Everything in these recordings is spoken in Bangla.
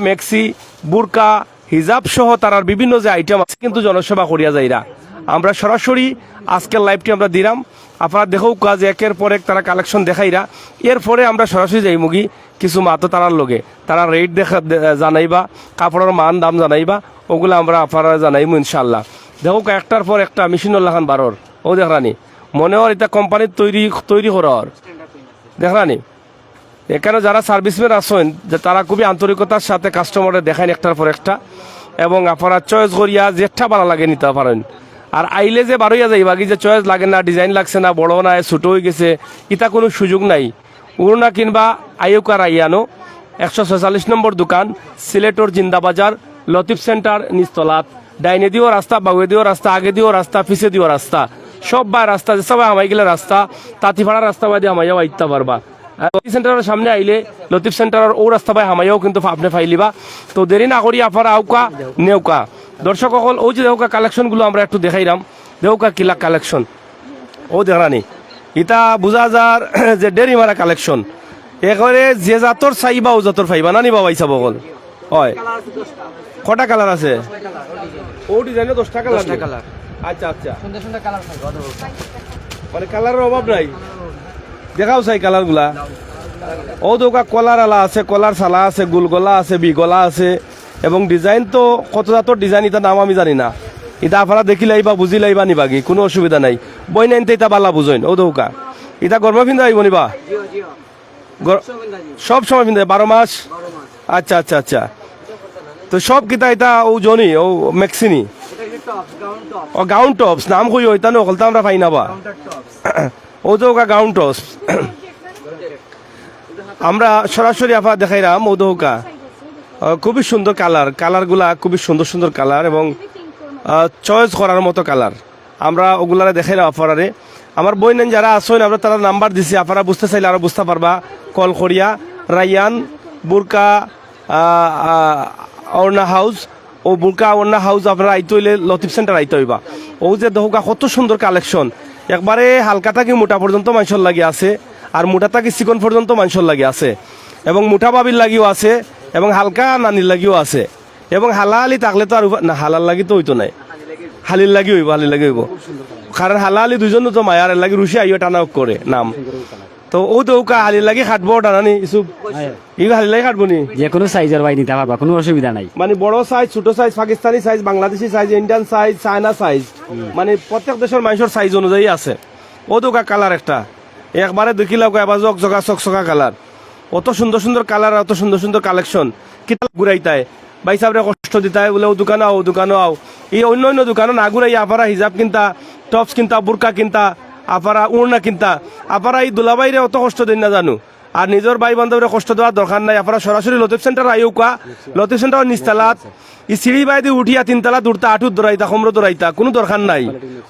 মেক্সি, বুরকা, হিজাব সহ তারার বিভিন্ন যে আইটেম আছে কিন্তু জনসেবা করিয়া যাইরা আমরা সরাসরি আজকের লাইভটি আমরা দিলাম। আপনারা দেখেও কাজ একের পর এক তারা কালেকশন দেখাইরা এরপরে আমরা সরাসরি যাই মুগি, কিছু মাতো তারার লগে। তারা রেট দেখা জানাইবা, কাপড়ের মান, দাম জানাইবা, ওগুলো আমরা আপনারা জানাইমু ইনশাল্লাহ দেখো একটার পর একটা মেশিনুল্লাহ খান বারোর। ও দেখরানি মনে হয় এটা কোম্পানির তৈরি তৈরি করার। দেখরানি এখানে যারা সার্ভিসম্যান আছেন তারা খুবই আন্তরিকতার সাথে কাস্টমারের দেখেন একটার পর একটা, এবং আপনারা চয়েস করিয়া যেটা ভালো লাগে নিতে পারেন। আর আইলে যে বারোইয়া যাইবা কি যে চয়েস লাগে না ডিজাইন লাগছে না, বড় না ছোটো হয়ে গেছে ইটা কোনো সুযোগ নাই। উড়না কিংবা আইউকার আইয়ানো, একশো ছয়চল্লিশ নম্বর দোকান, সিলেটর জিন্দাবাজার, লতিফ সেন্টার নিস্তলাত ডাইনে দিও রাস্তা বাগুয়ে দিও রাস্তা, আগে দিও রাস্তা, পিছে দিও রাস্তা। সব বা রাস্তা, যে সবাই আমাই গেলে রাস্তা তাঁতিপাড়া রাস্তা বাদে আমাইয়াও আইতে পারবা। লতিফ সেন্টারের সামনে আইলে লতিফ সেন্টারের ও রাস্তা পাই হামাইয়াও কিন্তু আপনি ফাইলিবা। তো দেরি না করি আপনারা আউকা নেউকা। দর্শক সকল ও যে দেউকা কালেকশনগুলো আমরা একটু দেখাইলাম। দেউকা কিলা কালেকশন ও দেখানি ইতা বুঝা যার যে ডেরি মারা কালেকশন একেবারে যে জাতর চাইবা ও জাতর ফাইবা। না নিবা পাইছা বগল। হয়। কটা কালার আছে? ও ডিজাইনে দশটা কালার আচ্ছা আচ্ছা। মানে কালারের অভাব নাই। দেখাও চাই কালারগুলা ও দোকা কলার আলা আছে কলার সালা আছে গুলগলা আছে বিগলা আছে। এবং ডিজাইন তো কত জাতর ডিজাইন এটা নাম আমি জানি না। এটা আপনারা দেখি লাইবা বুঝি লাইবা নিবা কি কোনো অসুবিধা নাই। বই নাইনতে এটা বালা বুঝইন ও দৌকা। এটা গরম পিন্ধা আইব নিবা? সব সময় পিন্ধে বারো মাস? আচ্ছা আচ্ছা আচ্ছা। তো সব কিতা এটা ও জনি ও মেক্সিনি। ও গাউন টপস নাম কই ওইটা নকলতা আমরা পাই না বা কাউন্টার টপস ও তো ওকা গাউন টপস আমরা সরাসরি আফা দেখাইলাম মধুকা খুবই সুন্দর কালার কালারগুলা খুবই সুন্দর সুন্দর কালার এবং চয়েস করার মতো কালার আমরা ওগুলারে দেখাইলাম আফারারে। আমার বই নেন যারা আসেন আমরা তারা নাম্বার দিছি। আপনারা বুঝতে চাইলে আরও বুঝতে পারবা। কল করিয়া রাইয়ান বুরকা অর্ণা হাউস ও বুরকা, অর্ণা হাউস আপনারা আইতে হইলে লতিফ সেন্টার আইতে হইবা। ও যে দহকা কত সুন্দর কালেকশন একবারে হালকা থাকি মোটা পর্যন্ত মাংসর লাগি আছে, আর মোটা থাকি চিকন পর্যন্ত মাংসর লাগি আছে। এবং মোটা বাবির লাগিও আছে, এবং হালকা নানির লাগিও আছে। এবং হালাহালি থাকলে তো আর না, হালাল লাগি তো হইতো নাই। হালির লাগি হইব, হালির লাগি হইব। কারণ হালাহালি দুজন তো মায়ার লাগি রুশি আইও টানা করে, নাম। তো ও হালির লাগি খাটবো ই হালির লাগি খাটবো নি। যে কোনো সাইজের বাই নিতে পারবা কোনো অসুবিধা নাই। মানে বড় সাইজ ছোট size Pakistani size Bangladeshi size Indian size China size মানে প্রত্যেক দেশের মানুষের সাইজ অনুযায়ী আছে। ও তো কালার একটা। একবারে দেখিলাম এবার জক জগা চকচকা কালার অত সুন্দর সুন্দর কালার অত সুন্দর সুন্দর কালেকশন কিতাব ঘুরাইতায়? ভাই সাহেবরে কষ্ট দিতায় বলে ও দোকানে আও দোকানে আও। এই অন্য অন্য দোকানে না ঘুরাই আপারা হিজাব কিনতা টপস কিনতা বুরকা কিনতা। আপারা উড়না কিনতা। আপারা এই দুলাবাইরে অত কষ্ট দিন না জানো। আর নিজের ভাই বান্ধবরে কষ্ট দেওয়ার দরকার নাই। আপনারা সরাসরি লতিফ সেন্টার আইও কা লতিফ সেন্টার নিস্তালাত ই সিঁড়ি বাইদি উঠিয়া তিনতলা দূরতা আঠুর দৌড়াইতা সমর দৌড়াইতা কোনো দরকার নাই।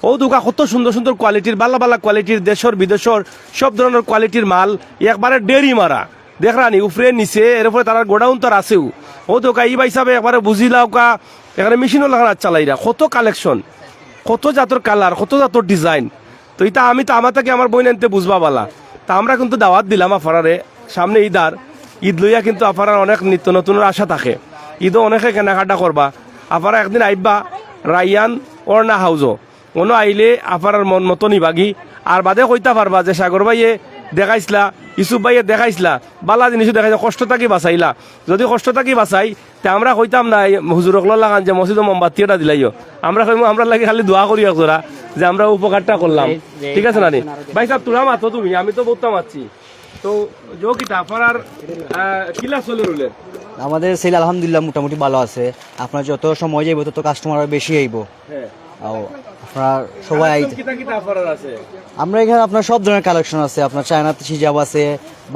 ও দোকা কত সুন্দর সুন্দর কোয়ালিটির বালা বালা কোয়ালিটির দেশর বিদেশর সব ধরনের কোয়ালিটির মাল একবারে ডেরি মারা দেখরানি উপরে নিচে এর উপরে তারা গোডাউন তো আছেও। ও দোকা ই হিসাবে একবারে বুঝিলাও কা এখানে মেশিনও লাগানো চালাইরা কত কালেকশন কত জাতর কালার কত জাতর ডিজাইন তো এটা আমি তো আমার তাকে আমার বই আনতে বুঝবা বালা। তা আমরা কিন্তু দাওয়াত দিলাম আফারারে, সামনে ঈদ আর ঈদ লইয়া কিন্তু আফারার অনেক নিত্য নতুনের আশা থাকে। ঈদও অনেকে কেনাকাটা করবা। আফারা একদিন আইবা রাইয়ান অর্ণা হাউজও। কোনো আইলে আফারার মন মতো নিবাগি আর বাদে কইতা পারবা যে সাগর ভাইয়ে দেখাইছিলা ইসুফ ভাইয়ে দেখাইছিলা বালা জিনিসও দেখাইছে কষ্ট থাকি বাঁচাইলা। যদি কষ্ট থাকি বাঁচাই তে আমরা কইতাম না হুজুরক লাগান যে মসজিদ মোমবাতি এটা দিলাইও আমরা কইমু আমরা লাগে খালি দোয়া করি একজোড়া যে আমরা উপকারটা করলাম। ঠিক আছে নানি ভাই সাহেব তোরা মাতো তুমি আমি তো বলতাম মারছি। তো জো কিতা আপনার কিলা চলে আমাদের সেল আলহামদুলিল্লাহ মোটামুটি ভালো আছে। আপনার যত সময় যাইব তত কাস্টমার বেশি আইব। হ্যাঁ। আপনার সবাই আমরা এখানে আপনার সব ধরনের কালেকশন আছে আপনার চায়না হিজাব আছে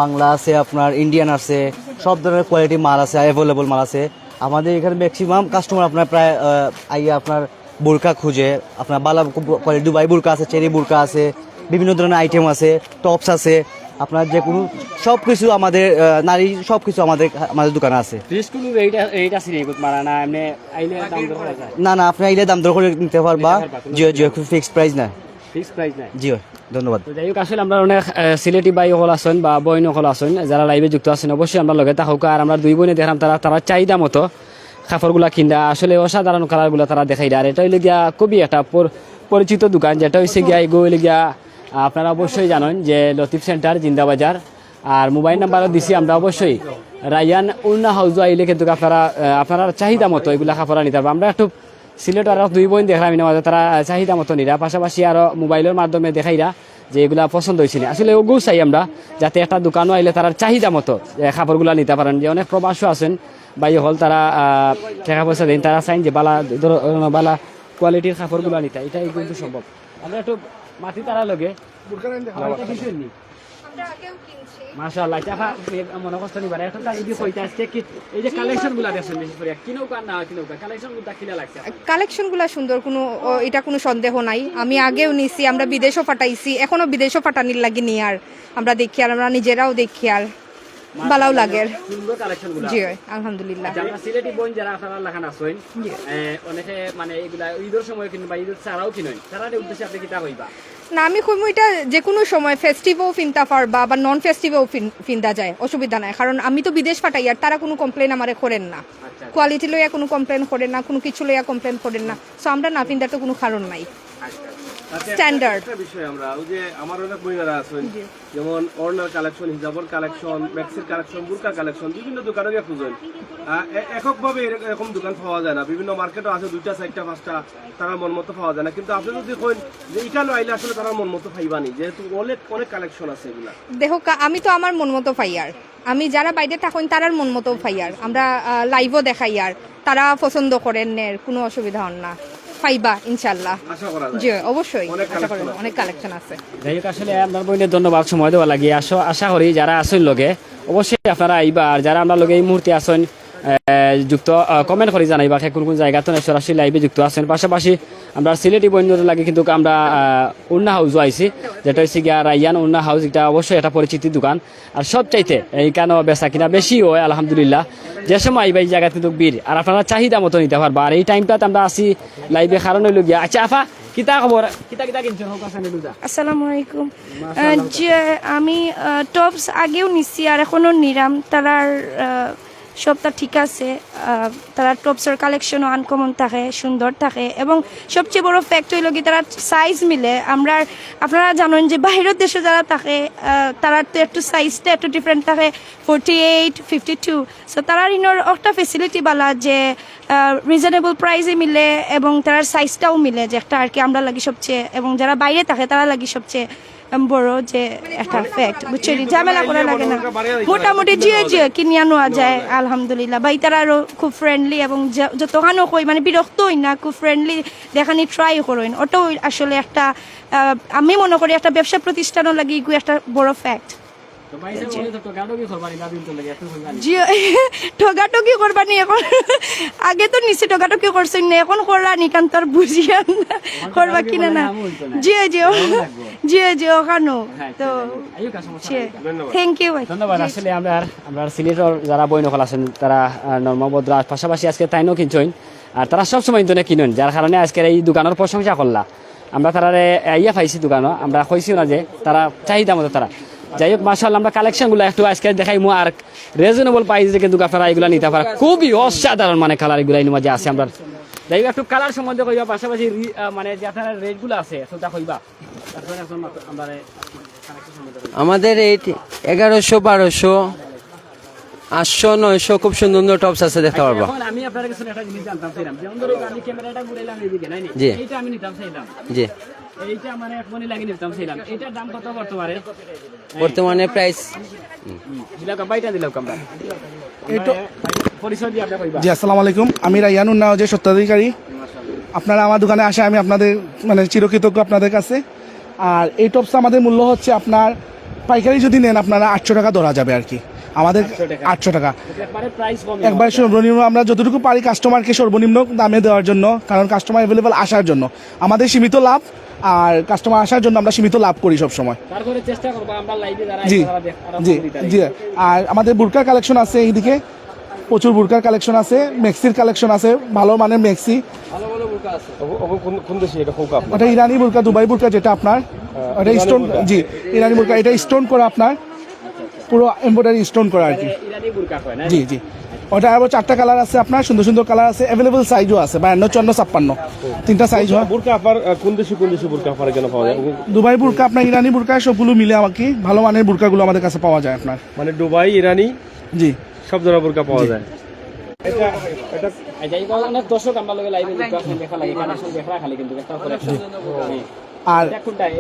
বাংলা আছে আপনার ইন্ডিয়ান আছে সব ধরনের কোয়ালিটি মাল আছে অ্যাভেলেবল মাল আছে। আমাদের এখানে ম্যাক্সিমাম কাস্টমার আপনার প্রায় আইয়া আপনার বোরকা খুঁজে আপনার বালা কোয়ালিটি দুবাই বোরকা আছে চেরি বোরকা আছে বিভিন্ন ধরনের আইটেম আছে টপস আছে। আপনার যে কোনো সব কিছু আমাদের নারী সব কিছু আমাদের আমাদের দোকানে আছে। না না না আপনি আইলে দাম দর করে নিতে পারবা। জিও জিও ফিক্সড প্রাইস না নাই। ধন্যবাদ। যাই হোক আসলে আমরা অনেক সিলেটি বাই হল আছেন বা বইন হল আছেন যারা লাইভে যুক্ত আছেন অবশ্যই আমরা লগে থাকুক আর আমরা দুই বোনে দেখলাম তারা তারা চাহিদা মতো কাপড়গুলা কিনা আসলে অসাধারণ কালারগুলো তারা দেখাই দেয় আর এটা হইলে গিয়া খুবই একটা পরিচিত দোকান যেটা হইছে গিয়া এগো হইলে গিয়া আপনারা অবশ্যই জানেন যে লতিফ সেন্টার, জিন্দাবাজার, আর মোবাইল নাম্বারও দিছি আমরা অবশ্যই। রায়ান উন্না হাউজ আইলে কিন্তু আপনারা আপনারা চাহিদা মতো এগুলা কাপড় নিতে পারব আমরা একটু সিলেট আর দুই বোন দেখলাম ইনামাজে তারা চাহিদা মতো নিরা। পাশাপাশি আরও মোবাইলের মাধ্যমে দেখাইরা যে এগুলা পছন্দ হয়েছিল আসলে ওগুলো চাই আমরা, যাতে একটা দোকানও আইলে তারা চাহিদা মতো কাপড়গুলা নিতে পারেন। যে অনেক প্রবাসও আছেন বা হল তারা টাকা পয়সা দেন, তারা চাইন যে বালা বালা কোয়ালিটির কাপড়গুলা নিতে। এটাই কিন্তু সম্ভব। আমরা একটু মাটি তারা লগে। মাশাআল্লাহ চাফা মনে কষ্ট নিবার এখন তার যদি কইতে আজকে কি এই যে কালেকশনগুলা দেখছেন বেশি করে কিনো কার না কিনো কালেকশনগুলা কিলা লাগছে কালেকশনগুলো সুন্দর কোনো ও, এটা কোনো সন্দেহ নাই। আমি আগেও নিছি আমরা বিদেশও পাঠাইছি এখনও বিদেশও পাঠানির লাগি নি আর আমরা দেখি আর আমরা নিজেরাও দেখি আর ভালোও লাগে। সুন্দর কালেকশনগুলা। জি আলহামদুলিল্লাহ। যারা সিলেটি বোন যারা আপনারা আছেন অনেকে মানে এগুলা ঈদের সময় কিনুন বা ঈদের ছাড়াও কিনুন তারা উদ্দেশ্যে আপনি কিতা কইবা? না আমি কইমু এটা যে কোনো সময় ফেস্টিভও ফিনতা পারবা বা নন ফেস্টিভেও ফিনতা যায় অসুবিধা নাই। কারণ আমি তো বিদেশ পাঠাই আর তারা কোনো কমপ্লেন আমারে করেন না। আচ্ছা কোয়ালিটি লইয়া কোনো কমপ্লেন করেন না কোনো কিছু লইয়া কমপ্লেন করেন না। সো আমরা না ফিনতার তো কোনো কারণ নাই। আচ্ছা Standard. একটা বিষয় আমরা ওই যে আমার অনেক মহিলারা আছেন যেমন অর্নার কালেকশন হিজাবর কালেকশন ম্যাক্সির কালেকশন বুরকা কালেকশন বিভিন্ন দোকানে গিয়ে খুঁজেন। এককভাবে এরকম দোকান পাওয়া যায় না। বিভিন্ন মার্কেটও আছে দুইটা চারটা পাঁচটা তারা মন মতো পাওয়া যায় না। কিন্তু আপনি যদি কইন যে ইটানো আইলে আসলে তারা মন মতো পাইবানি যেহেতু অনেক অনেক কালেকশন আছে এগুলা। দেখো আমি তো আমার মন মতো ফাইয়ার আমি যারা বাইরে থাকেন তারার মন মতো ফাইয়ার আমরা লাইভও দেখাই আর। তারা পছন্দ করেন নের কোনো অসুবিধা হন না। ফাইবা ইনশাল্লাহ আশা করা যায়। জি অবশ্যই। অনেক আশা করেন অনেক কালেকশন আছে। যাই হোক আসলে আপনার বইনের ধন্যবাদ সময় দেওয়া লাগে আশা আশা করি যারা আছেন লগে অবশ্যই আপনারা আইবা আর যারা আমরা লগে এই মুহূর্তে আছেন আহ, যুক্ত কমেন্ট করে জানাইবা কোন কোন জায়গাতে সরাসরি লাইভে যুক্ত আছেন। পাশাপাশি আমরা সিলেটি বন্য লাগে কিন্তু আমরা আহ, উন্না হাউস আইছি। যেটা হচ্ছে গিয়া রাইয়ান উন্না হাউস এটা অবশ্যই একটা পরিচিতি দোকান। আর সবচাইতে এইখানে বেচা কিনা বেশি হয় আলহামদুলিল্লাহ যে সময় এই জায়গা কিন্তু বীর আর আপনারা চাহিদা মতো নিতে পারবা। আর এই টাইমটাতে আমরা আসি লাইভে কারণ হইল গিয়া। আচ্ছা আফা কিতা খবর? কিতা কিতা কিনছো? আসসালামু আলাইকুম। যে আমি টপস আগেও নিছি আর এখনও নিরাম। তারার আহ, সবটা ঠিক আছে তারা টপসের কালেকশনও আনকমন থাকে, সুন্দর থাকে এবং সবচেয়ে বড় ফ্যাক্ট হইল কি, তারা সাইজ মিলে। আমরা আপনারা জানেন যে বাইরের দেশে যারা থাকে তারা তো একটু সাইজটা একটু ডিফারেন্ট থাকে forty eight fifty two so তারা ইনোর একটা ফেসিলিটি বালা যে রিজনেবল প্রাইসে মিলে এবং তার সাইজটাও মিলে, যে একটা আর কি আমরা লাগি সবচেয়ে, এবং যারা বাইরে থাকে, তারা লাগি সবচেয়ে। বড় যে একটা ফ্যাক্ট বুঝছ ঝামেলা করে লাগে না। মোটামুটি জিয়ে জিয়ে কিনিয়া নেওয়া যায়, আলহামদুলিল্লাহ। বা তারা আরও খুব ফ্রেন্ডলি এবং যতখানও যতখানো কই মানে বিরক্ত হই না, খুব ফ্রেন্ডলি দেখানি ট্রাই করেন। ওটাও আসলে একটা আমি মনে করি একটা ব্যবসা প্রতিষ্ঠানও লাগে একটা বড় ফ্যাক্ট কি করবানি ঠগাটকি এখন আগে তো নিচে ঠগাটকি করছেন না এখন করলা বুঝিয়া করবা কিনা না। জি জি জি জি ওখানো। তো থ্যাংক ইউ ধন্যবাদ। আসলে আমরা আমরা সিলেটের যারা বইনকল আছেন তারা নর্মভদ্র পাশাপাশি আজকে তাইনও কিনছেন। আর তারা সবসময় ইন্টারনেট কিনেন যার কারণে আজকের এই দোকানের প্রশংসা করলা। আমরা তারা ইয়া পাইছি দোকানও। আমরা কইছিও না যে তারা চাহিদা মতো তারা। যাই হোক মাসাল আমরা কালেকশনগুলো একটু আজকে দেখাইমু আর রিজনেবল প্রাইসে কিন্তু আপনারা এগুলো নিতে পারা খুবই অসাধারণ মানে কালার এগুলো এই মাঝে আছে আমরা যাই হোক একটু কালার সম্বন্ধে কইবা পাশাপাশি মানে যে আপনার রেটগুলো আছে সেটা কইবা। আমাদের এই এগারোশো বারোশো আটশো নয়শো খুব সুন্দর সুন্দর টপস আছে দেখতে পারব এখন আমি আপনার কাছে একটা জিনিস জানতাম আমি ক্যামেরাটা ঘুরাইলাম এদিকে? জি। এইটা আমি নিতাম চাইলাম জি এইটা মানে এক মনে লাগিয়ে নিতাম চাইলাম এটার দাম কত বর্তমানে? বর্তমানে প্রাইস দিলাম দিলাম পরিচয় দিয়ে কইবা। জি আসসালামু আলাইকুম। আমি রাইয়ান উন্নাওজের সত্ত্বাধিকারী। আপনারা আমার দোকানে আসে আমি আপনাদের মানে চিরকৃতজ্ঞ আপনাদের কাছে। আর এই টপস আমাদের মূল্য হচ্ছে আপনার পাইকারি যদি নেন আপনারা আটশো টাকা ধরা যাবে আর কি। আমাদের আটশো টাকা। একবার সর্বনিম্ন আমরা যতটুকু পারি কাস্টমারকে সর্বনিম্ন দামে দেওয়ার জন্য কারণ কাস্টমার অ্যাভেলেবল আসার জন্য। আমাদের সীমিত লাভ আর কাস্টমার আসার জন্য আমরা সীমিত লাভ করি সবসময়। তারপরে চেষ্টা করব? আমরা লাইভে যারা জি জি জি। আর আমাদের বুরকার কালেকশন আছে এইদিকে। প্রচুর বুরকার কালেকশন আছে মেক্সির কালেকশন আছে ভালো মানের মেক্সি। ও- ও কোন- কোন দেশে এটা? হোক আপনার ওটা ইরানি বুরকা দুবাই বুরকা যেটা আপনার। ওটা স্টোন জি ইরানি বুরকা। এটা স্টোন করা আপনার। পুরো এমব্রয়ডারি স্টোন করা আর কি। ইরানি বুরকা কয় না? জি জি। ওটা আবার চারটা কালার আছে আপনার সুন্দর সুন্দর কালার আছে অ্যাভেলেবল সাইজও আছে বায়ান্ন চুয়ান্ন ছাপ্পান্ন। তিনটা সাইজ হয়। বুরকা আপার কোন দেশে কোন দেশে বুরকা আপার কেন পাওয়া যায়? দুবাই বুরকা আপনার ইরানি বুরকা সবগুলো মিলে আমাকে ভালো মানের বুরকাগুলো আমাদের কাছে পাওয়া যায় আপনার। মানে দুবাই ইরানি? জি। সব ধরনের বুরকা পাওয়া যায়। এটা এটা আচ্ছা এইবার অনেক দর্শক আমরা লগে লাইভে দেখা লাগে কানেকশন দেখা খালি কিন্তু একটা কালেকশন আর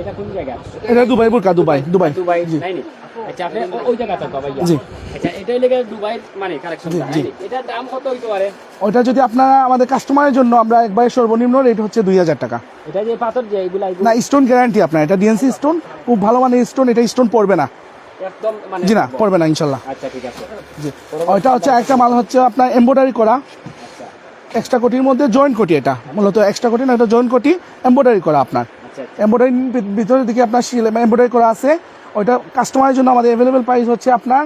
এটা কোন জায়গা? এটা দুবাই বুরকা দুবাই দুবাই। দুবাই। তাই নি আচ্ছা আপনি ওই জায়গাটা তো জি। আচ্ছা এটাই লেগে দুবাই মানে কালেকশন জি। এটার দাম কত হইতে পারে? ওটা যদি আপনারা আমাদের কাস্টমারের জন্য আমরা একবারে সর্বনিম্ন রেট হচ্ছে দুই হাজার টাকা। এটা যে পাথর যে এগুলা না স্টোন গ্যারান্টি আপনার এটা ডিএনসি স্টোন খুব ভালো মানের স্টোন এটা স্টোন পড়বে না। মানে জি না পড়বে না ইনশাল্লাহ। আচ্ছা ঠিক আছে। জি। ওইটা হচ্ছে একটা মাল হচ্ছে আপনার এমব্রয়ডারি করা। এক্সট্রা কোটির মধ্যে জয়েন্ট কোটি এটা মূলত এক্সট্রা কোটি না এটা জয়েন্ট কোটি এমব্রয়ডারি করা আপনার। এমব্রয়ডারি ভিতরের দিকে আপনার এমব্রয়ডারি করা আছে। ওইটা কাস্টমারের জন্য আমাদের অ্যাভেলেবেল প্রাইস হচ্ছে আপনার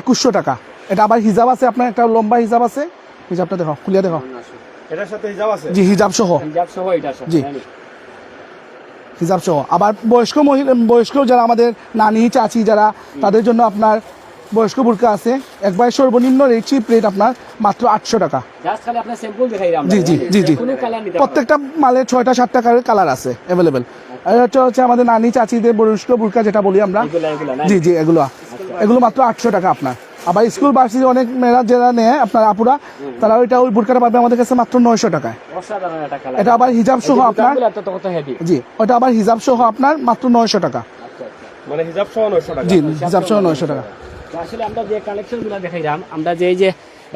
একুশশো টাকা। এটা আবার হিজাব আছে আপনার একটা লম্বা হিজাব আছে। হিজাবটা দেখো খুলিয়া দেখো। এটার সাথে হিজাব আছে? জি হিজাব সহ। হিজাব সহ এটা জি। হিজাব সহ। আবার বয়স্ক মহিলা বয়স্ক যারা আমাদের নানি চাচি যারা তাদের জন্য আপনার বয়স্ক বুরকা আছে। একবার সর্বনিম্ন রেট চিপ রেট আপনার মাত্র আটশো টাকা। জি জি জি জি। প্রত্যেকটা মালে ছয়টা সাতটা কালার আছে অ্যাভেলেবেল আর এটা হচ্ছে আমাদের নানি চাচিদের বয়স্ক বুরকা যেটা বলি আমরা। জি জি এগুলো। এগুলো মাত্র আটশো টাকা আপনার। আবার স্কুল বার্ষিক অনেক মেয়েরা যারা নেয় আপনার আপুরা তারা ওইটা ওই বুরকাটা পাবে আমাদের কাছে মাত্র নয়শো টাকায়। এটা আবার হিজাব সহ আপনার জি ওটা আবার হিজাব সহ আপনার মাত্র নয়শো টাকা। মানে হিজাব সহ নয়শো টাকা। জি হিজাব সহ নয়শো টাকা। আসলে আমরা যে কালেকশনগুলা দেখাইলাম আমরা যে এই যে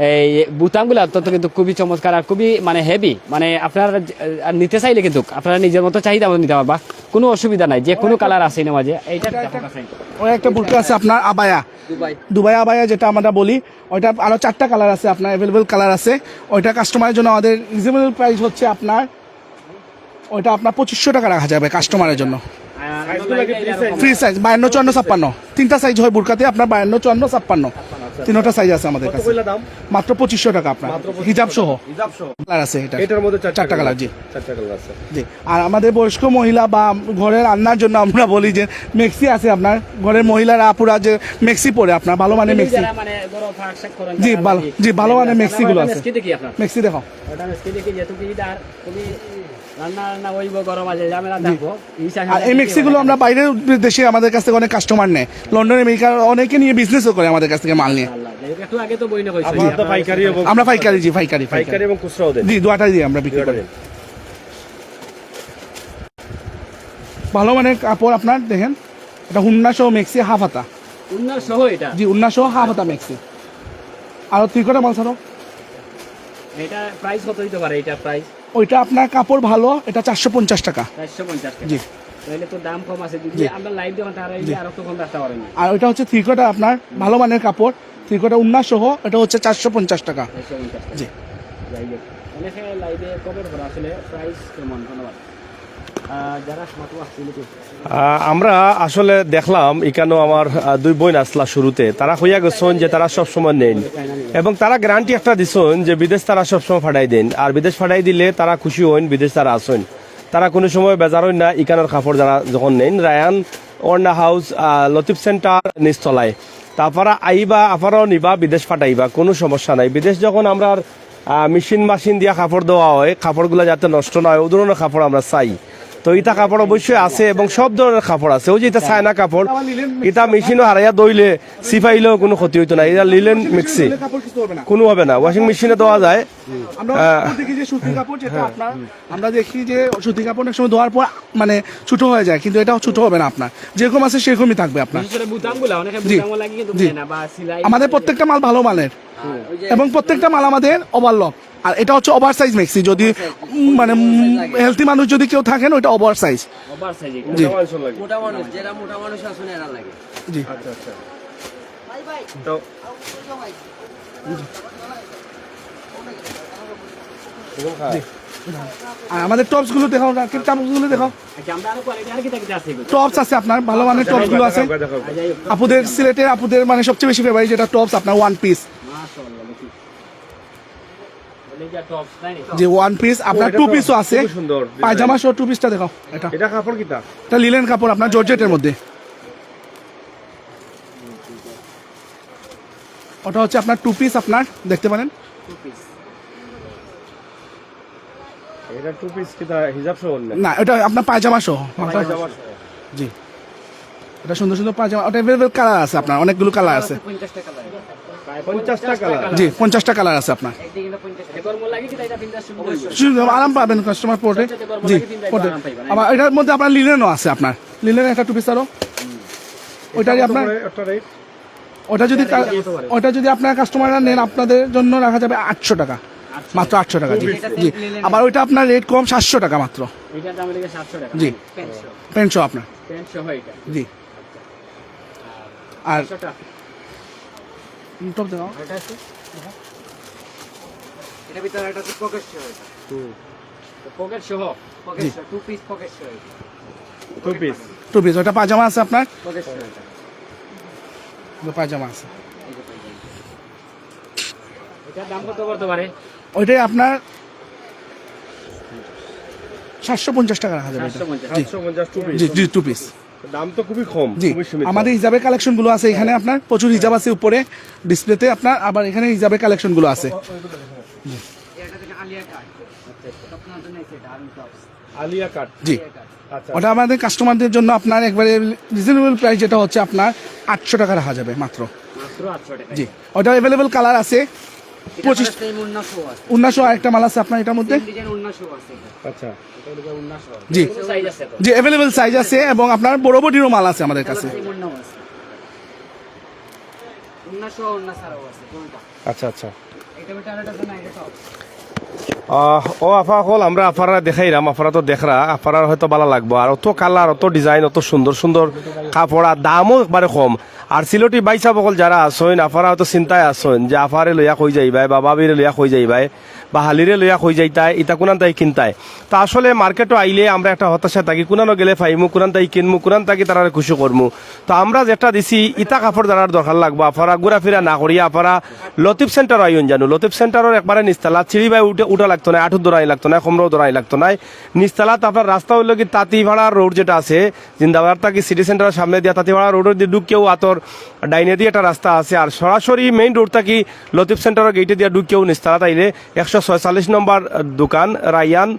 এই বুতামগুলো অত্যন্ত কিন্তু খুবই চমৎকার আর খুবই মানে হেভি মানে আপনারা নিতে চাইলে কিন্তু আপনারা নিজের মতো চাহিদা মতো নিতে পারবা। কোনো অসুবিধা নাই যে কোনো কালার আছে না মাঝে এইটা একটা বুরকা আছে। আপনার আবায়া। দুবাই। আবায়া যেটা আমরা বলি ওইটা আরও চারটা কালার আছে আপনার অ্যাভেলেবেল কালার আছে। ওইটা কাস্টমারের জন্য আমাদের রিজনেবল প্রাইস হচ্ছে আপনার ওইটা আপনার পঁচিশশো টাকা রাখা যাবে কাস্টমারের জন্য। ফ্রি সাইজ বায়ান্ন চুয়ান্ন ছাপ্পান্ন। তিনটা সাইজ হয় বুরকাতে আপনার বায়ান্ন চুয়ান্ন ছাপ্পান্ন। তিনটা সাইজ আছে আমাদের কাছে। মাত্র পঁচিশশো টাকা আপনার। হিজাব সহ। হিজাব সহ। কালার আছে এটা এটার মধ্যে চারটা কালার জি। চারটা কালার আছে। জি। আর আমাদের বয়স্ক মহিলা বা ঘরের রান্নার জন্য আমরা বলি যে মেক্সি আছে আপনার। ঘরের মহিলারা আপুরা যে মেক্সি পরে আপনার ভালো মানে মেক্সি। মানে জি, ভালো- জি, ভালো মানের মেক্সিগুলো আছে। মেক্সি দেখি। রান্না রান্না গরম আছে ঝামেলা থাকব। এই আর এই মেক্সিগুলো আমরা বাইরের দেশে আমাদের কাছ থেকে অনেক কাস্টমার নেয়। লন্ডন আমেরিকার অনেকে নিয়ে বিজনেসও করে আমাদের কাছ থেকে মাল নিয়ে। একটু আগে তো বই না আমরা পাইকারি জি পাইকারি পাইকারি। পাইকারি এবং খুচরাও দেন। জি দুয়াটাই দিয়ে আমরা বিক্রি করি। ভালো মানে কাপড় আপনার দেখেন। এটা হুন্না সহ মেক্সি হাফ হাতা। সহ এটা? জি উন্না সহ হাফ হাতা মেক্সি। আর ত্রিকোটা মাল ছাড়ো। এটা প্রাইস কত দিতে পারে? এটা প্রাইস ওইটা আপনার কাপড় ভালো এটা চারশো পঞ্চাশ টাকা। জি। আরও ওইটা হচ্ছে ত্রিকোটা আপনার ভালো মানের কাপড় থ্রিকোটা উন্না সহ এটা হচ্ছে চারশো পঞ্চাশ টাকা। জি। লাইভে কবে আসলে? প্রাইস কেমন? ধন্যবাদ। আমরা আসলে দেখলাম এখানেও আমার দুই বোন আসলা শুরুতে। তারা হইয়া গেছেন যে তারা সব সময় নেন। এবং তারা গ্যারান্টি একটা দিছেন যে বিদেশ তারা সব সময় ফাটাই দেন। আর বিদেশ ফাটাই দিলে তারা খুশি হইন, বিদেশ তারা আসেন। তারা কোনো সময় বেজার হইন না, ইকানোর কাপড় যারা যখন নেন, রায়ান অর্না হাউস লতিফ সেন্টার নিচতলায় তারপরে আইবা আপারাও নিবা, বিদেশ ফাটাইবা, কোনো সমস্যা নাই। বিদেশ যখন আমরা মেশিন মাশিন দিয়া কাপড় দেওয়া হয়, কাপড়গুলো যাতে নষ্ট না হয় ও ধরনের কাপড় আমরা চাই। তো ইটা কাপড় অবশ্যই আছে এবং সব ধরনের কাপড় আছে। ওই যে এটা চায়না কাপড় এটা মেশিনও হারাইয়া দইলে সিফাইলেও কোনো ক্ষতি হইতো না। এটা লিলেন মিক্সি। কাপড় কিছু হবে না কোনো হবে না। ওয়াশিং মেশিনে দেওয়া যায়। আমরা দেখি যে সুতি কাপড় যেটা আপনার আমরা দেখি যে সুতি কাপড় অনেক সময় ধোয়ার পর মানে ছোট হয়ে যায় কিন্তু এটাও ছোট হবে না আপনার। যেরকম আছে সেরকমই থাকবে আপনার। বিশেষ করে বুতামগুলা অনেকে জি, বুতাম লাগে কিন্তু জি। দেয় না বা সিলাই আমাদের প্রত্যেকটা মাল ভালো মালের। এবং প্রত্যেকটা মাল আমাদের ওভারলক আর এটা হচ্ছে ওভার সাইজ মেক্সি যদি মানে হেলদি মানুষ যদি কেউ থাকেন ওইটা ওভার সাইজ ওভার সাইজে জি মোটা মানুষ যারা মোটা মানুষ আসলে এরা লাগে। জি। আর আমাদের টপসগুলো দেখাও টপসগুলো দেখাও। আচ্ছা কি থাকতে আছে টপস আপনার ভালো মানের টপসগুলো আছে। আপুদের সিলেটের আপুদের মানে সবচেয়ে বেশি ফেভারিট যেটা টপস আপনার ওয়ান পিস যে ওয়ান পিস আপনার টু পিসও আছে। সুন্দর পায়জামা সহ টু পিসটা দেখো এটা। এটা কাপড় কিটা? এটা লিলেন কাপড় আপনার জর্জেটের মধ্যে। ওটা হচ্ছে আপনার টু পিস আপনার দেখতে পারেন। এটা টু পিস কিটা হিজাব সহ না না এটা আপনার পায়জামা সহ পায়জামা সহ। জি। এটা সুন্দর সুন্দর পায়জামা ওটা অ্যাভেলেবেল কালার আছে আপনার অনেকগুলো কালার আছে। জি পঞ্চাশটা কালার আছে আপনার। আরাম পাবেন কাস্টমার জি আবার এটার মধ্যে আপনার লিলেনও আছে আপনার। একটা টু পিস আরও ওইটারই আপনার ওটা যদি ওটা যদি আপনার কাস্টমাররা নেন আপনাদের জন্য রাখা যাবে আটশো টাকা। মাত্র আটশো টাকা জি জি। আবার ওইটা আপনার রেট কম সাতশো টাকা মাত্র। জি। পেন্টশো আপনার। জি। আর ছটা টপ দেখাও এটা ভিতরে একটা পকেট পকেট সহ জি। Two piece pocket two piece two piece ওটা পাজামা আছে আপনার? পকেট ওটা পাজামা আছে। এটার দাম কত করতে পারে? ওইটাই আপনার সাতশো পঞ্চাশ টাকা রাখা যাবে এটা। 750 জি। সাতশো পঞ্চাশ টু পিস জি জি টু পিস দাম তো খুবই কম জি আমাদের হিজাবের কালেকশনগুলো আছে এখানে আপনার প্রচুর হিজাব আছে উপরে ডিসপ্লেতে আপনার আবার এখানে হিজাবের কালেকশনগুলো আছে আলিয়া কাট জি আচ্ছা ওটা আমাদের কাস্টমারদের জন্য আপনার একবারে রিজনেবল প্রাইস যেটা হচ্ছে আপনার আটশো টাকা রাখা যাবে মাত্র জি ওটা অ্যাভেলেবেল কালার আছে পঁচিশ উন্নাশো আরেকটা মাল আছে আপনার এটার মধ্যে? আচ্ছা। জি। জি অ্যাভেলেবেল সাইজ আছে এবং আপনার বড় বডিরও মাল আছে আমাদের কাছে। আচ্ছা আচ্ছা। ও আফা হল আমরা আফারা দেখাইলাম আফারা তো দেখরা আফারার হয়তো ভালো লাগবো। আর অত কালার অত ডিজাইন অত সুন্দর সুন্দর কাপড় দামও একবারে কম। আর সিলটি বাইসা বকল যারা আসইন আফারা হয়তো চিন্তায় আসইন যে আফারে লইয়া কই যাইবাই বা বাবিরে লইয়া কই যাইবাই। বা হালিরে লইয়া কই যাইতাই ইতা কুনান তাই কিনতাই তো আসলে মার্কেটও আইলে আমরা একটা হতাশা থাকি কুনানো গেলে ফাইমু কুনান তাই কিনমু কুনান তাকি তারা খুশি করমু। তো আমরা যেটা দিছি, ইতা কাপড় জানার দরকার লাগবো। আফারা ঘুরাফিরা না করিয়া আফারা লতিফ সেন্টার আইন জানো। লতিফ সেন্টারের একবারে নিস্তালা চিড়ি বাই উঠে উঠা লাগতো না, আঠুর দৌড়াই লাগতো না কমরাও দৌড়াই লাগতো না। নিস্তালাত আপনার রাস্তা হইল কি তাঁতিভাড়া রোড যেটা আছে, জিন্দাবাদ তাকি সিটি সেন্টারের সামনে দিয়া তাঁতিভাড়া রোডের দিয়ে ঢুকেও আতর ডাইনে দিয়ে একটা রাস্তা আছে। আর সরাসরি মেইন রোড থাকি লতিফ সেন্টারের গেটে দিয়া ঢুকেও নিস্তালাত আইলে একশো ছয়চল্লিশ নম্বর দোকান রায়ান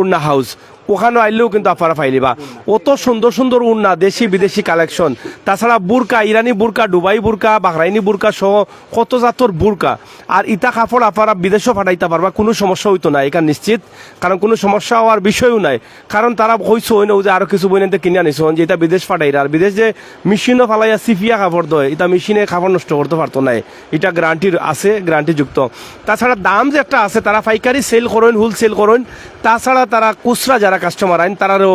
উন্না হাউস। ওখানে আইলেও কিন্তু আপনারা পাইলিবা অত সুন্দর সুন্দর উন্না দেশি বিদেশি কালেকশন। তাছাড়া বুরকা, ইরানি বুরকা, দুবাই বুরকা, বাহরাইনি বুরকা সহ কত জাতর বুরকা। আর ইতা কাপড় আপনারা বিদেশও পাঠাইতে পারবা, কোনো সমস্যা হইতো না এখানে নিশ্চিত। কারণ কোনো সমস্যা হওয়ার বিষয়ও নাই। কারণ তারা কইছো হইন যে আরও কিছু বইনাতে কিনে আনিছো, যে এটা বিদেশ পাঠাইরা। আর বিদেশ যে মেশিনও ফালাইয়া সিফিয়া কাপড় দেয় এটা মেশিনে কাপড় নষ্ট করতে পারতো না এটা গ্যারান্টির আছে গ্যারান্টি যুক্ত তাছাড়া দাম যে একটা আছে, তারা পাইকারি সেল করেন হুল সেল করেন। তাছাড়া তারা খুচরা যারা কাস্টমার আইন তারারও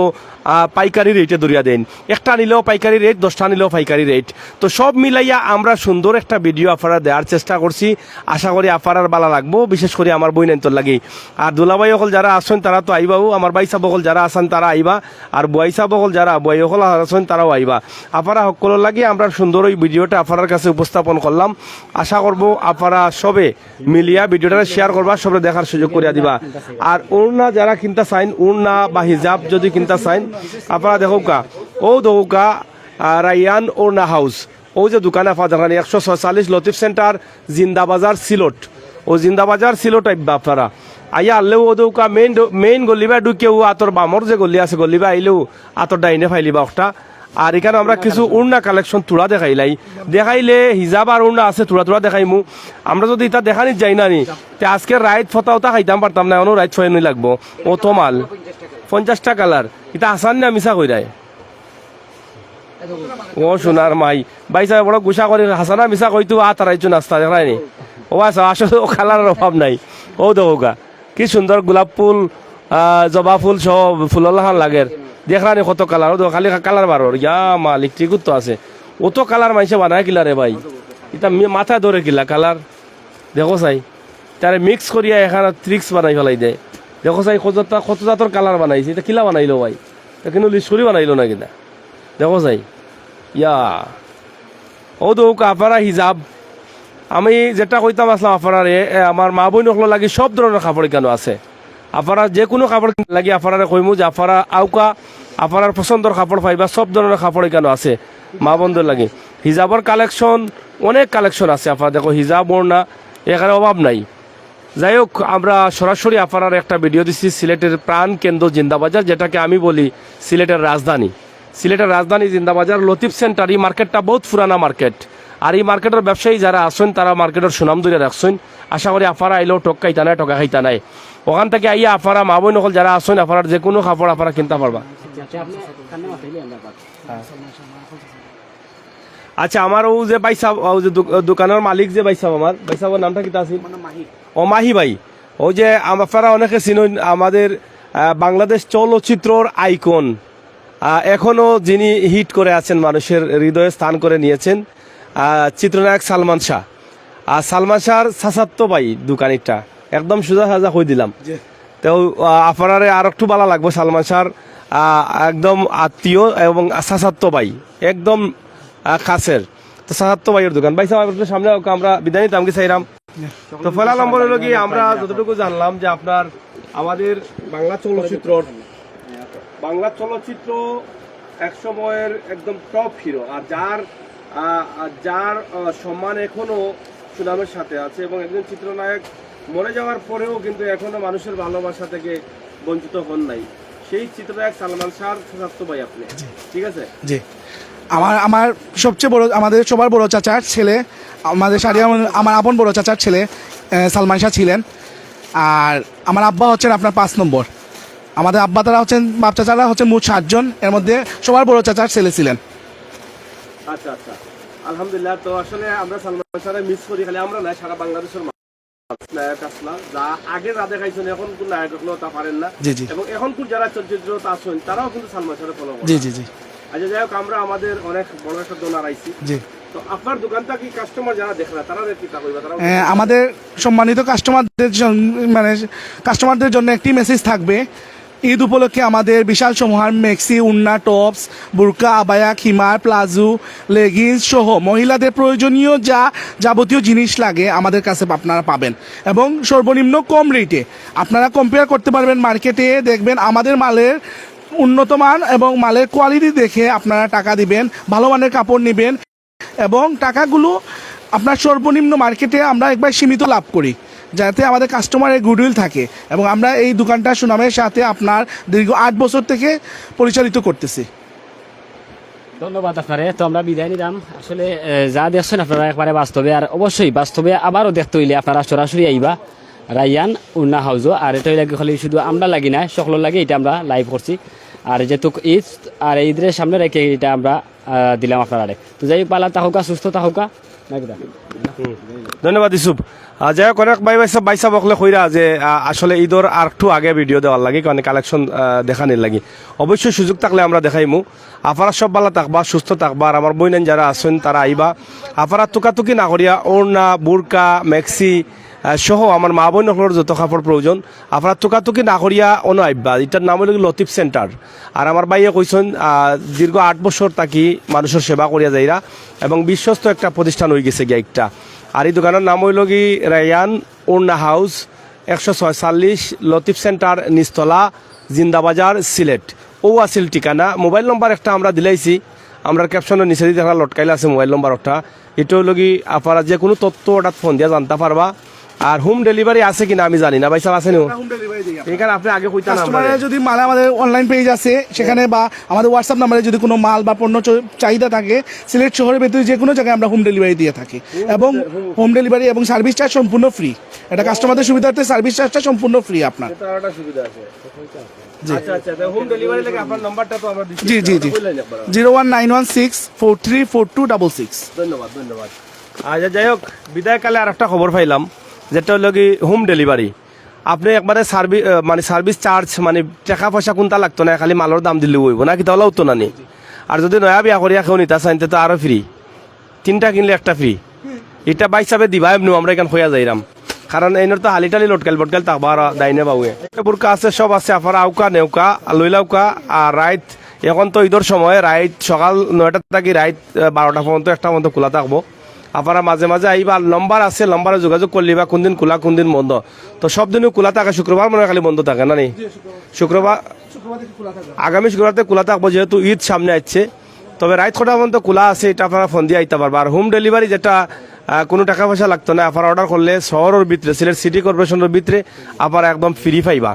পাইকারি রেটে দরিয়া দেন। একটা নিলেও পাইকারি রেট দশটা নিলেও পাইকারি রেট তো সব মিলাইয়া আমরা সুন্দর একটা ভিডিও আপনারা দেওয়ার চেষ্টা করছি। আশা করি আপনার বালা লাগবো, বিশেষ করে আমার বই নাইতর লাগে। আর দুলাবাই অকল যারা আসেন তারা তো আইবাও আমার বাইসা বকল যারা আছেন, তারা আইবা। আর বয়সা বকল যারা বয় অকল আছেন, তারাও আইবা। আপনারা সকলের লাগে আমরা সুন্দর ওই ভিডিওটা আপনার কাছে উপস্থাপন করলাম। আশা করব আপনারা সবে মিলিয়া ভিডিওটা শেয়ার করবা, সবে দেখার সুযোগ করিয়া দিবা। আর উড়না যারা কিনতে চাইন, উড়না বা হিজাব যদি কিনতে চাইন আপনারা দেখো কা ও দেখো কা আহ, রাইয়ান ওড়না হাউস ও যে দোকান আফা দেখানি একশো ছয়চল্লিশ লতিফ সেন্টার জিন্দাবাজার সিলোট ও জিন্দাবাজার সিলোট আইবা আপনারা। আইয়া আনলেও ও দৌকা মেইন মেইন গলিবা ঢুকেও আতর বামর যে গলি আছে গলিবা আইলেও আতর ডাইনে ফাইলিবা একটা আর এখানে আমরা কিছু উড়না কালেকশন তুলা দেখাইলাই দেখাইলে হিজাব আর উড়না আছে তুলা তুলা দেখাইমু আমরা যদি এটা দেখানি যাই না নি আজকে রাইত ফতাওতা খাইতাম পারতাম না এখনও রাইত ছয় লাগবো। ও মাল। পঞ্চাশটা কালার। এটা আসান না মিশা কইরায় ও সোনার মাই। বাই সাহেব বড় গুসা করে হাসানা মিশা কইতো আ তারাইছো নাস্তা দেখায়নি ও আচ্ছা আসলে ও কালারের অভাব নাই। ও দেখোগা কি সুন্দর গোলাপ ফুল জবা ফুল সব ফুললাহান লাগের দেখলানি কত কালার ও খালি কালার বারোর ইয়া মালিক ঠিকই তো আছে। ও তো কালার মাইসে বানায় কিলা রে ভাই। এটা মাথা ধরে কিলা কালার দেখো চাই। তারে মিক্স করিয়া এখানে ট্রিক্স বানাই ফেলাই দেয় দেখো চাই কত কত কালার বানাইছে এটা কিলা বানাইলো ভাই? কিন্তু লিস্ট করে বানাইলো না কিনা দেখো চাই ইয়া ও তো কাপারা হিজাব। আমি যেটা কইতাম আসলাম আপনারে এ, আমার মা বোন হলো লাগি সব ধরনের কাপড় কেন আছে? আপনারা যে কোনো কাপড় লাগি আপনারা কইমু যে আপনারা আউকা আপনার পছন্দের কাপড় পাইবা সব ধরনের কাপড় কেন আছে মা বোনদের লাগি? হিজাবর কালেকশন অনেক কালেকশন আছে আপনারা দেখো হিজাব ওড়না এখানে অভাব নাই। যাই হোক, আমরা সরাসরি আপনার একটা ভিডিও দিচ্ছি সিলেটের প্রাণ কেন্দ্র জিন্দাবাজার, যেটাকে আমি বলি সিলেটের রাজধানী। সিলেটের রাজধানী জিন্দাবাজার, লতিফ সেন্টার, এই মার্কেটটা বহুত পুরানা মার্কেট। আর এই মার্কেটের ব্যবসায়ী যারা আসেন তারা মার্কেটের সুনাম ধরে রাখছেন। আশা করি আপনারা আইলেও টক খাইতা নাই টকা খাইতা নাই। ওখান থেকে আইয়া আপনারা মা বোন নকল যারা আসেন আপনার যে কোনো কাপড় আপনারা কিনতে পারবা। আচ্ছা আমার ও যে বাইসাব যে দোক- দোকানের মালিক যে বাইসাব আমার বাইসাবের নামটা কি আছে ও মাহি ভাই ওই যে আপনারা অনেকে চিনুন আমাদের বাংলাদেশ চলচ্চিত্রর আইকন এখনও যিনি হিট করে আছেন মানুষের হৃদয়ে স্থান করে নিয়েছেন চিত্রনায়ক সালমান শাহ। আর সালমান শাহর সাসাত্ত ভাই দোকানিটা একদম সোজা সাজা কই দিলাম। তো আপনারে আর একটু ভালো লাগবে সালমান শাহর একদম আত্মীয় এবং সাসাত্ত ভাই একদম কাছের। তো সাহাত্ত ভাইয়ের দোকান। ভাই সাহেব সামনে আমরা বিদায় নিতাম কি চাইলাম তো পয়লা নম্বর হলো কি আমরা যতটুকু জানলাম যে আপনার আমাদের বাংলা চলচ্চিত্র বাংলা চলচ্চিত্র এক সময়ের একদম টপ হিরো আর যার আর যার সম্মান এখনও সুনামের সাথে আছে এবং একজন চিত্রনায়ক মরে যাওয়ার পরেও কিন্তু এখনও মানুষের ভালোবাসা থেকে বঞ্চিত হন নাই। সেই চিত্রনায়ক সালমান শাহর সাথে ভাই আপনি। ঠিক আছে? জি। আমার আমার সবচেয়ে বড় আমাদের সবার বড় চাচার ছেলে আমাদের সারিয়া আমার আপন বড় চাচার ছেলে সালমান শাহ ছিলেন। আর আমার আব্বা হচ্ছেন আপনার পাঁচ নম্বর। আমাদের আব্বা তারা হচ্ছেন বাপ চাচারা হচ্ছেন মোট সাতজন এর মধ্যে সবার বড় চাচার ছেলে ছিলেন। আচ্ছা আচ্ছা। আলহামদুলিল্লাহ তো আসলে আমরা সালমান শাহরে মিস করি খালি আমরা না সারা বাংলাদেশের নায়ক আসলা যা আগে যা দেখাইছেন এখন কোন নায়ক হলো তা পারেন না। জি, জি। এবং এখন কোন যারা চলচ্চিত্র তা আছেন তারাও কিন্তু সালমান শাহরে ফলো জি জি জি। আচ্ছা যাই হোক আমরা আমাদের অনেক বড় একটা ডোনার আইছি। জি। আমাদের সম্মানিত কাস্টমারদের মানে কাস্টমারদের জন্য একটি মেসেজ থাকবে। ঈদ উপলক্ষে আমাদের বিশাল সমাহার মেক্সি উন্না টপস বুরকা আবায়া খিমার প্লাজো লেগিংস সহ মহিলাদের প্রয়োজনীয় যা যাবতীয় জিনিস লাগে আমাদের কাছে আপনারা পাবেন। এবং সর্বনিম্ন কম রেটে আপনারা কম্পেয়ার করতে পারবেন মার্কেটে দেখবেন আমাদের মালের উন্নত মান এবং মালের কোয়ালিটি দেখে আপনারা টাকা দিবেন, ভালো মানের কাপড় নেবেন এবং টাকাগুলো আপনার সর্বনিম্ন মার্কেটে আমরা একবার সীমিত লাভ করি, যাতে আমাদের কাস্টমারের গুডউইল থাকে এবং আমরা এই দোকানটা সুনামের সাথে আপনার দীর্ঘ আট বছর থেকে পরিচালিত করতেছি। ধন্যবাদ আপনারে, তো আমরা বিদায় নিলাম। আসলে যা দেখছেন আপনারা একবারে বাস্তবে, আর অবশ্যই বাস্তবে আবারও দেখতে হইলে আপনারা সরাসরি আইবা রাইয়ান উন্না হাউজও, আর এটা লাগে খালি শুধু আমরা লাগি না, সকলের লাগে এটা আমরা লাইভ করছি। আর যেহেতু ঈদ, আর ঈদের সামনে রেখে এটা আমরা দিলাম আপনারা তো যাই পালা থাকুকা সুস্থ নাকি ধন্যবাদ ইসুফ যাই হোক, অনেক ভাই বাইসা বাইসা বকলে কইরা যে আসলে ঈদর আর একটু আগে ভিডিও দেওয়ার লাগে, কারণ কালেকশন দেখানির লাগে। অবশ্যই সুযোগ থাকলে আমরা দেখাইমু। আপনারা সব ভালো থাকবা, সুস্থ থাকবা, আর আমার বইনেন যারা আছেন, তারা আইবা। আপনারা তুকাতুকি না করিয়া, ওড়না, বুরকা, মেক্সি সহ আমার মা বোন সকলের যত কাপড় প্রয়োজন আপনারা তুকাতুকি না করিয়া অনু আইবা এটার নাম হলো লতিফ সেন্টার আর আমার বাইয়ে কইছেন দীর্ঘ আট বছর তাকি মানুষের সেবা করিয়া যাইরা এবং বিশ্বস্ত একটা প্রতিষ্ঠান হয়ে গেছে গিয়া একটা আর এই দোকানের নাম হইল কি রায়ান উন্না হাউস একশো ছয়চল্লিশ, লতিফ সেন্টার নিস্তলা জিন্দাবাজার সিলেট ও আছিল ঠিকানা। মোবাইল নম্বর একটা আমরা দিলাইছি। আমরা ক্যাপশনের নিচে দিয়ে দেখা লটকাইলে আছে মোবাইল নম্বর একটা এটা হইল কি আপনারা যে কোনো তথ্য ওটা ফোন দিয়ে জানতে পারবা আর হোম ডেলিভারি আছে কিনা আমি জানি না ভাই সাহেব আছে এখানে আপনি আগে কইতা না কাস্টমারের যদি মাল আমাদের অনলাইন পেজ আছে সেখানে বা আমাদের হোয়াটসঅ্যাপ নাম্বারে যদি কোনো মাল বা পণ্য চাহিদা থাকে সিলেট শহরের ভেতরে যে কোনো জায়গায় আমরা হোম ডেলিভারি দিয়ে থাকি। এবং হোম ডেলিভারি এবং সার্ভিস চার্জ সম্পূর্ণ ফ্রি এটা কাস্টমারদের সুবিধার্থে সার্ভিস চার্জটা সম্পূর্ণ ফ্রি আপনার। তার সুবিধা আছে। আচ্ছা আচ্ছা জি জি জি। Zero one nine one six four three four two double six ধন্যবাদ ধন্যবাদ। আচ্ছা যাই হোক বিদায়কালে আর একটা খবর পাইলাম। যেটা হলো কি হোম ডেলিভারি আপনি একবারে সার্ভিস মানে সার্ভিস চার্জ মানে টাকা পয়সা কোনটা লাগতো না খালি মালের দাম দিলে হইব না কি তাহলে হতো না। নি আর যদি নয়া বিয়া করিয়া কেউ নিতা চাইতে তো আরও ফ্রি তিনটা কিনলে একটা ফ্রি এটা বাই হিসাবে দিবা এমনি আমরা এখান হইয়া যাইরাম কারণ এইনের তো হালি টালি লটকাল বটকাল তাকবার দাইনে বাউয়ে। বুরকা আছে সব আছে আপনার আউকা নেউকা লইলাউকা আর রাইত এখন তো ঈদের সময় রাইত সকাল নয়টা থাকি রাইত বারোটা পর্যন্ত একটা পর্যন্ত খোলা থাকব। আপনারা মাঝে মাঝে আইবা নম্বর আছে নম্বরে যোগাযোগ করলি বা কোনদিন খোলা কোনদিন বন্ধ। তো সব দিনও খোলা থাকে শুক্রবার মনে খালি বন্ধ থাকে না নি? শুক্রবার। আগামী শুক্রবারতে খোলা থাকব যেহেতু ঈদ সামনে আসছে। তবে রাত কটা পর্যন্ত খোলা আছে এটা আপনারা ফোন দিয়ে আইতে পারবা। আর হোম ডেলিভারি যেটা কোনো টাকা পয়সা লাগতো না আপনারা অর্ডার করলে শহরের ভিতরে সিলেট সিটি কর্পোরেশনের ভিতরে আপনারা একদম ফ্রি পাইবা।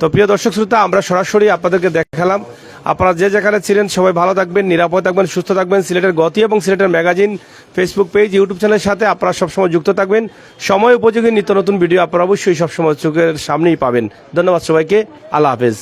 তো প্রিয় দর্শক শ্রোতা আমরা সরাসরি আপনাদেরকে দেখালাম আপনারা যে যেখানে ছিলেন সবাই ভালো থাকবেন, নিরাপদ থাকবেন, সুস্থ থাকবেন। সিলেটের গতি এবং সিলেটের ম্যাগাজিন ফেসবুক পেজ ইউটিউব চ্যানেলের সাথে আপনারা সবসময় যুক্ত থাকবেন। সময় উপযোগী নিত্য নতুন ভিডিও আপনারা অবশ্যই সবসময় চোখের সামনেই পাবেন। ধন্যবাদ সবাইকে। আল্লাহ হাফেজ।